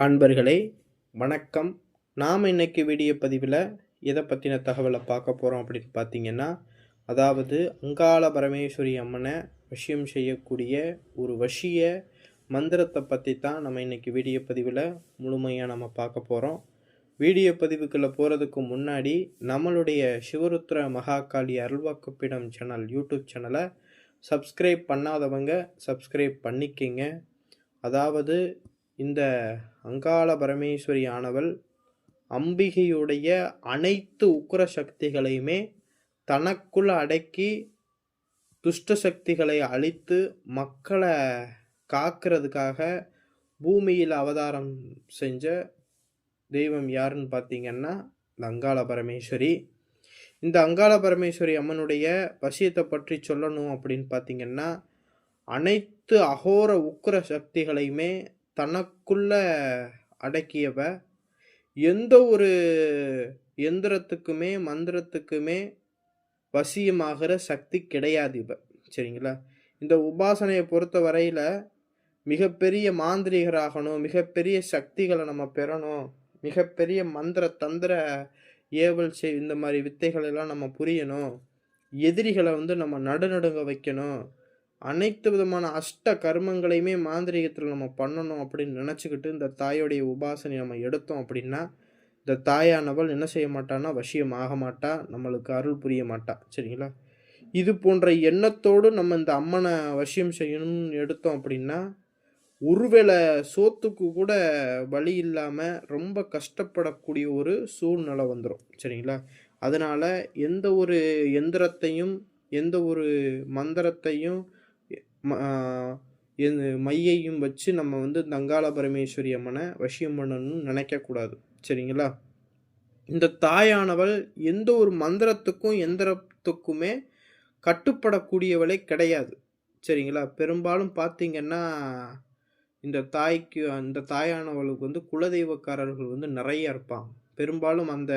அன்பர்களே வணக்கம். நாம் இன்றைக்கி வீடியோ பதிவில் எதை பற்றின தகவலை பார்க்க போகிறோம் அப்படின்னு பார்த்தீங்கன்னா அதாவது அங்காள பரமேஸ்வரி அம்மனை விஷயம் செய்யக்கூடிய ஒரு வஷிய மந்திரத்தை பற்றி தான் நம்ம இன்றைக்கி வீடியோ பதிவில் முழுமையாக நம்ம பார்க்க போகிறோம் வீடியோ பதிவுக்குள்ளே போகிறதுக்கு முன்னாடி நம்மளுடைய சிவருத்ர மகாகாளி அருள்வாக்குப்பிடம் சேனல் யூடியூப் சேனலை சப்ஸ்கிரைப் பண்ணாதவங்க சப்ஸ்கிரைப் பண்ணிக்கிங்க. அதாவது இந்த அங்காள பரமேஸ்வரி ஆனவள் அம்பிகையுடைய அனைத்து உக்கிர சக்திகளையுமே தனக்குள் அடக்கி துஷ்ட சக்திகளை அழித்து மக்களை காக்கிறதுக்காக பூமியில் அவதாரம் செஞ்ச தெய்வம் யாருன்னு பார்த்தீங்கன்னா இந்த அங்காள பரமேஸ்வரி. இந்த அங்காள பரமேஸ்வரி அம்மனுடைய வசியத்தை பற்றி சொல்லணும் அப்படின்னு பார்த்தீங்கன்னா அனைத்து அகோர உக்கிர சக்திகளையுமே தனக்குள்ள அடக்கியவ எந்த ஒரு எந்திரத்துக்குமே மந்திரத்துக்குமே வசியமாகிற சக்தி கிடையாது இவ. சரிங்களா? இந்த உபாசனையை பொறுத்த வரையில் மிகப்பெரிய மாந்திரிகராகணும் மிகப்பெரிய சக்திகளை நம்ம பெறணும் மிகப்பெரிய மந்திர தந்திர ஏவல் செய் இந்த மாதிரி வித்தைகளெல்லாம் நம்ம புரியணும் எதிரிகளை வந்து நம்ம நடுநடுங்க வைக்கணும் அனைத்து விதமான அஷ்ட கர்மங்களையுமே மாந்திரீகத்தில் நம்ம பண்ணணும் அப்படின்னு நினச்சிக்கிட்டு இந்த தாயோடைய உபாசனை நம்ம எடுத்தோம் அப்படின்னா இந்த தாயானவள் என்ன செய்ய மாட்டான்னா வசியம் ஆக மாட்டா நம்மளுக்கு அருள் புரிய மாட்டா. சரிங்களா? இது போன்ற எண்ணத்தோடு நம்ம இந்த அம்மனை வசியம் செய்யணும்னு எடுத்தோம் அப்படின்னா ஒருவேளை சோத்துக்கு கூட வழி இல்லாமல் ரொம்ப கஷ்டப்படக்கூடிய ஒரு சூழ்நிலை வந்துடும் சரிங்களா? அதனால் எந்த ஒரு எந்திரத்தையும் எந்த ஒரு மந்திரத்தையும் மையையும் வச்சு நம்ம வந்து இந்த பரமேஸ்வரி அம்மனை வசியம் பண்ணணும்னு நினைக்கக்கூடாது. சரிங்களா? இந்த தாயானவள் எந்த ஒரு மந்திரத்துக்கும் எந்திரத்துக்குமே கட்டுப்படக்கூடியவளே கிடையாது. சரிங்களா? பெரும்பாலும் பார்த்தீங்கன்னா இந்த தாய்க்கு அந்த தாயானவளுக்கு வந்து குலதெய்வக்காரர்கள் வந்து நிறைய இருப்பாங்க. பெரும்பாலும் அந்த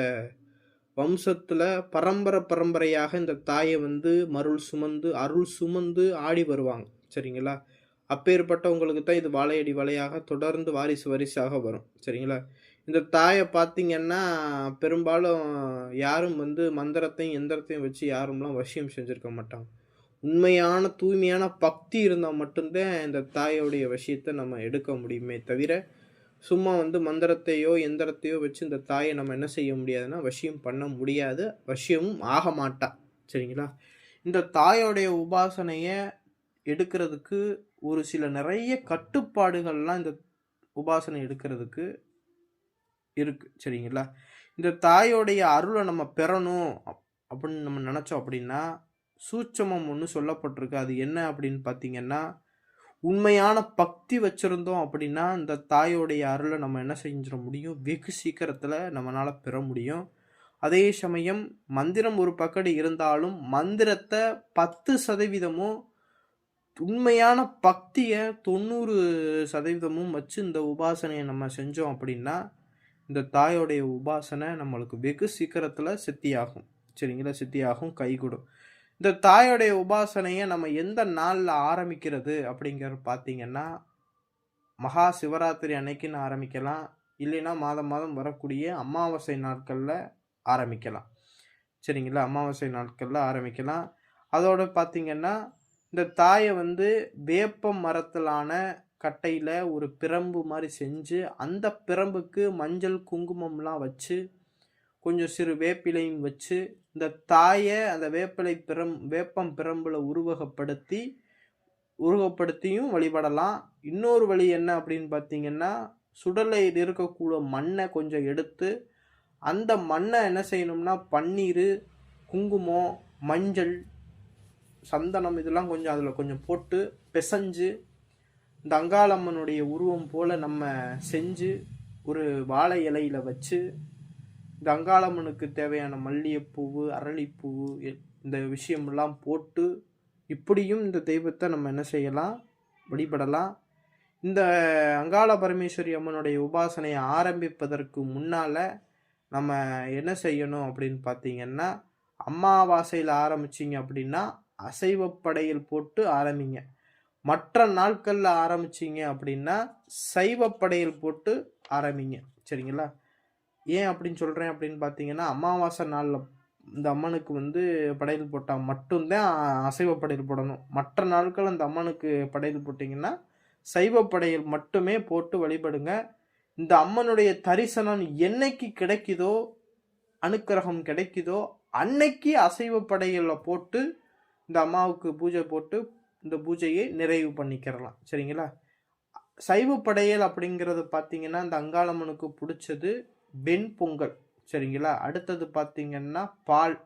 வம்சத்தில் பரம்பரை பரம்பரையாக இந்த தாயை வந்து மருள் சுமந்து அருள் சுமந்து ஆடி வருவாங்க. சரிங்களா? அப்பேற்பட்டவங்களுக்கு தான் இது வாழையடி வலையாக தொடர்ந்து வாரிசு வாரிசாக வரும். சரிங்களா? இந்த தாயை பார்த்தீங்கன்னா பெரும்பாலும் யாரும் வந்து மந்திரத்தையும் எந்திரத்தையும் வச்சு யாரும்லாம் வசியம் செஞ்சுருக்க மாட்டாங்க. உண்மையான தூய்மையான பக்தி இருந்தால் மட்டும்தான் இந்த தாயோடைய விஷயத்தை நம்ம எடுக்க முடியுமே தவிர சும்மா வந்து மந்திரத்தையோ எந்திரத்தையோ வச்சு இந்த தாயை நம்ம என்ன செய்ய முடியாதுன்னா வசியம் பண்ண முடியாது. வசியமும் ஆக மாட்டா. சரிங்களா? இந்த தாயோடைய உபாசனையை எடுக்கிறதுக்கு ஒரு சில நிறைய கட்டுப்பாடுகள்லாம் இந்த உபாசனை எடுக்கிறதுக்கு இருக்கு. சரிங்களா? இந்த தாயோடைய அருளை நம்ம பெறணும் அப்படின்னு நம்ம நினச்சோம் அப்படின்னா சூட்சமம் ஒன்று சொல்லப்பட்டிருக்கு. அது என்ன அப்படின்னு பார்த்தீங்கன்னா உண்மையான பக்தி வச்சுருந்தோம் அப்படின்னா இந்த தாயோடைய அருளை நம்ம என்ன செஞ்சிட முடியும்? வெகு சீக்கிரத்தில் நம்மளால் பெற முடியும். அதே சமயம் மந்திரம் ஒரு பக்கடி இருந்தாலும் மந்திரத்தை பத்து சதவீதமும் உண்மையான பக்தியை தொண்ணூறு சதவீதமும் வச்சு இந்த உபாசனையை நம்ம செஞ்சோம் அப்படின்னா இந்த தாயோடைய உபாசனை நம்மளுக்கு வெகு சீக்கிரத்தில் சித்தியாகும். சரிங்களா? சித்தியாகும் கைகூடும். இந்த தாயோடைய உபாசனையை நம்ம எந்த நாளில் ஆரம்பிக்கிறது அப்படிங்கிறது பார்த்தீங்கன்னா மகா சிவராத்திரி அன்னைக்குன்னு ஆரம்பிக்கலாம். இல்லைன்னா மாதம் மாதம் வரக்கூடிய அமாவாசை நாட்களில் ஆரம்பிக்கலாம். சரிங்களா? அமாவாசை நாட்களில் ஆரம்பிக்கலாம். அதோட பார்த்தீங்கன்னா இந்த தாயை வந்து வேப்ப மரத்திலான கட்டையில் ஒரு பிரம்பு மாதிரி செஞ்சு அந்த பிரம்புக்கு மஞ்சள் குங்குமம்லாம் வச்சு கொஞ்சம் சிறு வேப்பிலையும் வச்சு இந்த தாயை அந்த வேப்பிலை பிரம் வேப்பம் பிரம்பில் உருவகப்படுத்தி உருவப்படுத்தியும் வழிபடலாம். இன்னொரு வழி என்ன அப்படின்னு பார்த்தீங்கன்னா சுடலையில் இருக்கக்கூடிய மண்ணை கொஞ்சம் எடுத்து அந்த மண்ணை என்ன செய்யணும்னா பன்னீர் குங்குமம் மஞ்சள் சந்தனம் இதெல்லாம் கொஞ்சம் அதில் கொஞ்சம் போட்டு பிசைஞ்சு இந்த அங்காளம்மனுடைய உருவம் போல் நம்ம செஞ்சு ஒரு வாழை இலையில் வச்சு இந்த தேவையான மல்லிகைப்பூவு அரளிப்பூவு எ- இந்த விஷயமெல்லாம் போட்டு இப்படியும் இந்த தெய்வத்தை நம்ம என்ன செய்யலாம்? வழிபடலாம். இந்த அங்காள பரமேஸ்வரி அம்மனுடைய உபாசனையை ஆரம்பிப்பதற்கு முன்னால் நம்ம என்ன செய்யணும் அப்படின்னு பார்த்தீங்கன்னா அமாவாசையில் ஆரம்பிச்சிங்க அப்படின்னா அசைவப்படையல் போட்டு ஆரம்பிங்க. மற்ற நாட்களில் ஆரம்பிச்சிங்க அப்படின்னா சைவ படையல் போட்டு ஆரம்பிங்க. சரிங்களா? ஏன் அப்படின்னு சொல்கிறேன் அப்படின்னு பார்த்தீங்கன்னா அமாவாசை நாளில் இந்த அம்மனுக்கு வந்து படையல் போட்டால் மட்டும்தான் அசைவ படையல் போடணும். மற்ற நாட்கள் அந்த அம்மனுக்கு படையல் போட்டிங்கன்னா சைவ படையல் மட்டுமே போட்டு வழிபடுங்க. இந்த அம்மனுடைய தரிசனம் என்னைக்கு கிடைக்குதோ அனுக்கிரகம் கிடைக்குதோ அன்னைக்கு அசைவ படையலில் போட்டு இந்த அம்மாவுக்கு பூஜை போட்டு இந்த பூஜையை நிறைவு பண்ணிக்கிறலாம். சரிங்களா? சைவ படையல் அப்படிங்கிறது பார்த்தீங்கன்னா இந்த அங்காளம்மனுக்கு பிடிச்சது. வெண் பொங்கல் சரிங்களா? அடுத்தது பார்த்தீங்கன்னா பால்.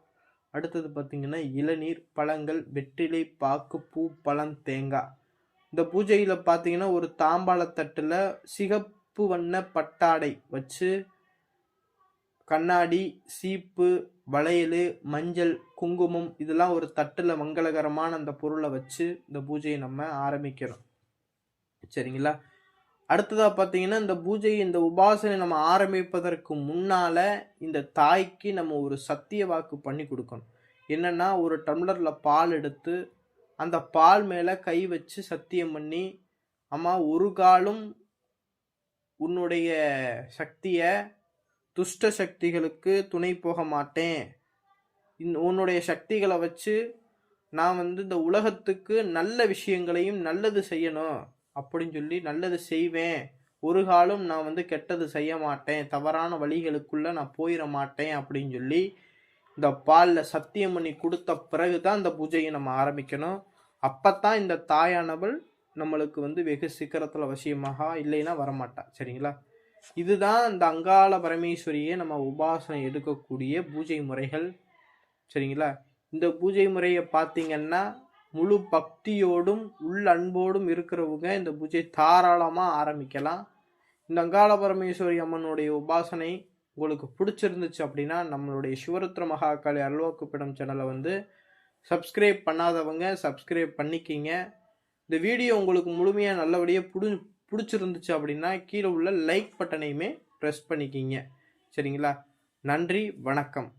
அடுத்தது பார்த்திங்கன்னா இளநீர் பழங்கள் வெற்றிலை பாக்கு பூ பழம் தேங்காய் இந்த பூஜையில் பார்த்தீங்கன்னா ஒரு தாம்பாளத்தட்டில் சிகப்பு வண்ண பட்டாடை வச்சு கண்ணாடி சீப்பு வளையல் மஞ்சள் குங்குமம் இதெல்லாம் ஒரு தட்டில் மங்களகரமான அந்த பொருளை வச்சு இந்த பூஜையை நம்ம ஆரம்பிக்கிறோம். சரிங்களா? அடுத்ததாக பார்த்தீங்கன்னா இந்த பூஜை இந்த உபாசனை நம்ம ஆரம்பிப்பதற்கு முன்னால் இந்த தாய்க்கு நம்ம ஒரு சத்திய வாக்கு பண்ணி கொடுக்கணும். என்னென்னா ஒரு டம்ளரில் பால் எடுத்து அந்த பால் மேலே கை வச்சு சத்தியம் பண்ணி அம்மா ஒரு காலும் உன்னுடைய சக்தியை துஷ்ட சக்திகளுக்கு துணை போக மாட்டேன். உன்னுடைய சக்திகளை வச்சு நான் வந்து இந்த உலகத்துக்கு நல்ல விஷயங்களையும் நல்லது செய்யணும். அப்படின்னு சொல்லி நல்லது செய்வேன். ஒரு காலம் நான் வந்து கெட்டது செய்ய மாட்டேன். தவறான வழிகளுக்குள்ளே நான் போயிட மாட்டேன் அப்படின்னு சொல்லி இந்த பாலில் சத்தியம் பண்ணி கொடுத்த பிறகு தான் இந்த பூஜையை நம்ம ஆரம்பிக்கணும். அப்போ தான் இந்த தாயானவள் நம்மளுக்கு வந்து வெகு சீக்கிரத்தில் வசியமாக இல்லைன்னா வரமாட்டா. சரிங்களா? இதுதான் இந்த அங்காள பரமேஸ்வரியை நம்ம உபாசனை எடுக்கக்கூடிய பூஜை முறைகள். சரிங்களா? இந்த பூஜை முறையை பார்த்தீங்கன்னா முழு பக்தியோடும் உள் அன்போடும் இருக்கிறவங்க இந்த பூஜை தாராளமாக ஆரம்பிக்கலாம். இந்த அங்காள பரமேஸ்வரி அம்மனுடைய உபாசனை உங்களுக்கு பிடிச்சிருந்துச்சு அப்படின்னா நம்மளுடைய சிவருத்ர மகாக்காளி அல்வாக்குப்பிடம் சேனலை வந்து சப்ஸ்கிரைப் பண்ணாதவங்க சப்ஸ்கிரைப் பண்ணிக்கிங்க. இந்த வீடியோ உங்களுக்கு முழுமையாக நல்லபடியாக புடி பிடிச்சிருந்துச்சு அப்படின்னா கீழே உள்ள லைக் பட்டனையுமே ப்ரெஸ் பண்ணிக்கிங்க. சரிங்களா? நன்றி வணக்கம்.